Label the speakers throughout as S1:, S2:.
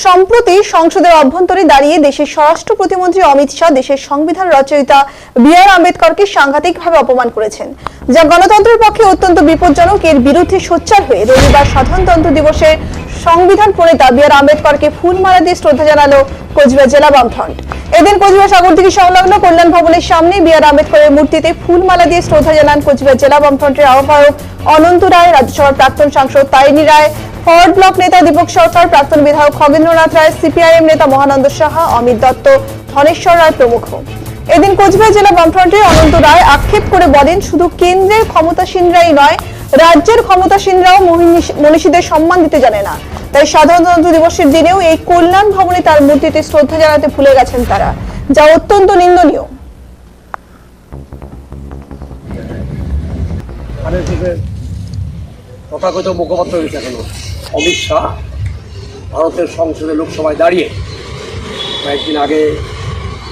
S1: সম্প্রতি সংসদের অভ্যন্তরে দাঁড়িয়ে দেশের স্বরাষ্ট্র প্রতিমন্ত্রী অমিত শাহ, দেশের সংবিধান রচয়িতা বি আর আম্বেদকরকে সাংঘাতিকভাবে অপমান করেছেন, যা গণতন্ত্রের পক্ষে অত্যন্ত বিপজ্জনক। এর বিরুদ্ধে সোচ্চার হয়ে রবিবার সাধারণতন্ত্র দিবসে সংবিধান প্রণেতা বি আর আম্বেদকরকে ফুলমালা দিয়ে শ্রদ্ধা জানালো কোচবিহার জেলা বামফ্রন্ট। এদিন কোচবিহার সাগরদিঘি সংলগ্ন কল্যাণ ভবনের সামনে বি আর আম্বেদকরের মূর্তিতে ফুলমালা দিয়ে শ্রদ্ধা জানান কোচবিহার জেলা বামফ্রন্টের আহ্বায়ক অনন্ত রায়, রাজ্যসভার প্রাক্তন সাংসদ তারিণী রায় ফরওয়ার্ড ব্লক নেতা দীপক সরকার, প্রাক্তন বিধায়ক খগেন্দ্রনাথ রায়, সিপিআইএম নেতা মহানন্দ সাহা, অমিত দত্ত, ধনেশ্বর রায় প্রমুখ। এদিন কোচবিহার জেলা বামফ্রন্টের অনন্ত রায় আক্ষেপ করে বলেন, শুধু কেন্দ্রের ক্ষমতাসীনরাই নয়, রাজ্যের ক্ষমতাসীনরাও মনীষীদের সম্মান দিতে জানে না। তাই সাধারণতন্ত্র দিবসের দিনেও এই কল্যাণ ভবনে তার মূর্তিতে শ্রদ্ধা জানাতে ভুলে গেছেন তারা। যা অত্যন্ত নিন্দনীয়।
S2: তথাকথিত মুখপাত্র হয়েছে এখনও। অমিত শাহ ভারতের সংসদে লোকসভায় দাঁড়িয়ে কয়েকদিন আগে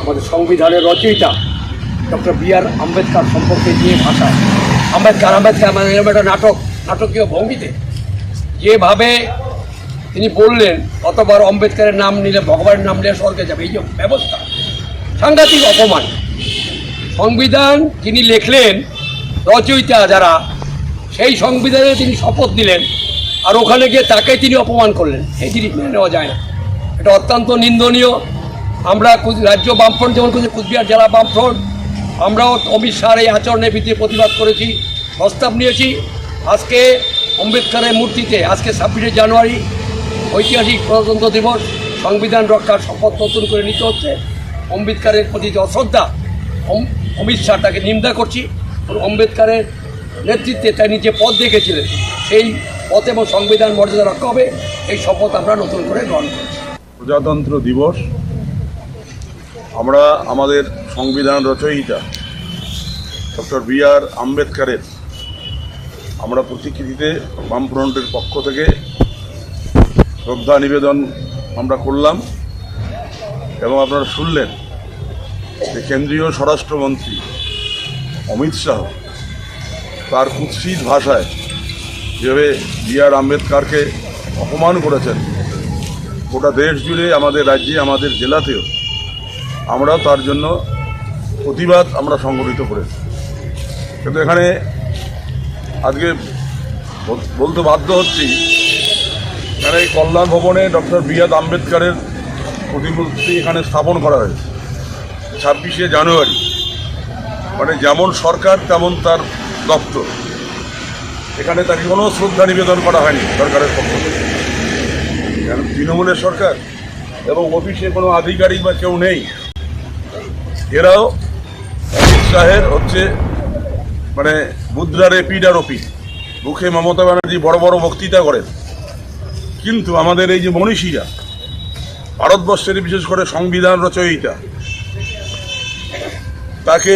S2: আমাদের সংবিধানের রচয়িতা ডক্টর বি আর আম্বেদকর সম্পর্কে যে ভাষা, আম্বেদকর আম্বেদকর মানে এরকম একটা নাটক, নাটকীয় ভঙ্গিতে যেভাবে তিনি বললেন, অতবার আম্বেদকরের নাম নিলে, ভগবানের নাম নিলে স্বর্গে যাবে, এই যে ব্যবস্থা, সাংঘাতিক অপমান। সংবিধান যিনি লেখলেন, রচয়িতা যারা সেই সংবিধানে তিনি শপথ নিলেন আর ওখানে গিয়ে তাকে তিনি অপমান করলেন। সেই জিনিস মেনে নেওয়া যায় না। এটা অত্যন্ত নিন্দনীয়। আমরা রাজ্য বামফ্রন্ট, যেমন করছি কুচবিহার জেলা বামফ্রন্ট, আমরাও অমিত শাহর এই আচরণের ভিত্তিতে প্রতিবাদ করেছি, প্রস্তাব নিয়েছি। আজকে আম্বেদকরের মূর্তিতে, আজকে ছাব্বিশে জানুয়ারি, ঐতিহাসিক গণতন্ত্র দিবস, সংবিধান রক্ষার শপথ নতুন করে নিতে হচ্ছে। আম্বেদকরের প্রতি যে অশ্রদ্ধা, অম- অমিত শাহ তাকে নিন্দা করছি। এবং আম্বেদকরের নেতৃত্বে তিনি যে পথ দেখেছিলেন। সেই পথ এবং সংবিধান মর্যাদা রক্ষা হবে, এই শপথ আমরা নতুন করে গ্রহণ
S3: প্রজাতন্ত্র দিবস, আমরা আমাদের সংবিধান রচয়িতা ডক্টর বি আর আম্বেদকরের, আমরা প্রতিকৃতিতে বামফ্রন্টের পক্ষ থেকে শ্রদ্ধা নিবেদন আমরা করলাম এবং আপনারা শুনলেন যে কেন্দ্রীয় স্বরাষ্ট্রমন্ত্রী অমিত শাহ তার কুৎসিত ভাষায় যেভাবে বি আর আম্বেদকরকে অপমান করেছেন, গোটা দেশ জুড়ে আমাদের রাজ্যে, আমাদের জেলাতেও আমরাও তার জন্য প্রতিবাদ আমরা সংগঠিত করেছি। কিন্তু এখানে আজকে বলতে বাধ্য হচ্ছি, এখানে এই কল্যাণ ভবনে ডক্টর বি আর আম্বেদকরের প্রতিমূর্তি এখানে স্থাপন করা হয়েছে। ছাব্বিশে জানুয়ারি মানে যেমন সরকার, তেমন তার দপ্তর। এখানে তাকে কোনো শ্রদ্ধা নিবেদন করা হয়নি সরকারের পক্ষ থেকে। তৃণমূলের সরকার এবং অফিসে কোনো আধিকারিক বা কেউ নেই। এরাও অমিত শাহের হচ্ছে মানে মুদ্রার এপিডার ওপি মুখে মমতা ব্যানার্জি বড় বড় বক্তৃতা করেন। কিন্তু আমাদের এই যে মনীষীরা, ভারতবর্ষের বিশেষ করে সংবিধান রচয়িতা, তাকে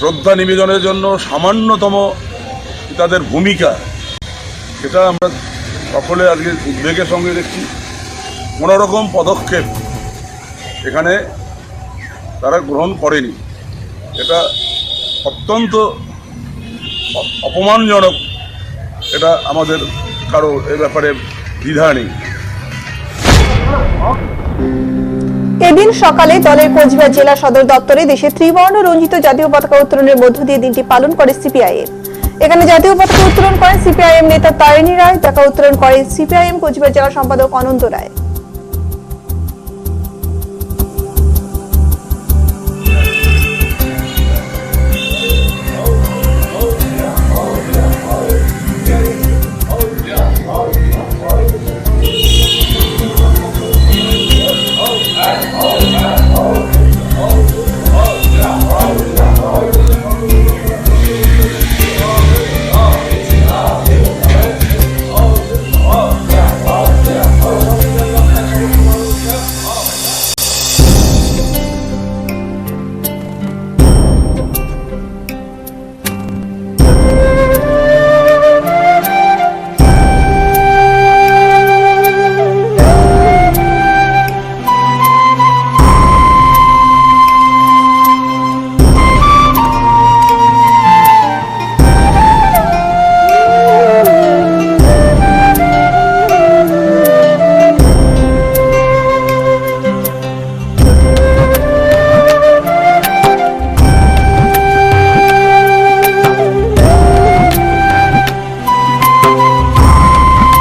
S3: শ্রদ্ধা নিবেদনের জন্য সামান্যতম তাদের ভূমিকা। সেটা আমরা সকলে আজকে উদ্বেগের সঙ্গে দেখছি। কোনো রকম পদক্ষেপ এখানে তারা গ্রহণ করেনি। এটা অত্যন্ত অপমানজনক। এটা আমাদের কারও এ ব্যাপারে দ্বিধা নেই।
S1: এদিন সকালে দলের কোচবিহার জেলা সদর দপ্তরে দেশে ত্রিবর্ণ রঞ্জিত জাতীয় পতাকা উত্তোলনের মধ্য দিয়ে দিনটি পালন করে সিপিআইএম। এখানে জাতীয় পতাকা উত্তোলন করেন সিপিআইএম নেতা তারিণী রায়, পতাকা উত্তোলন করেন সিপিআইএম কোচবিহার জেলা সম্পাদক অনন্ত রায়।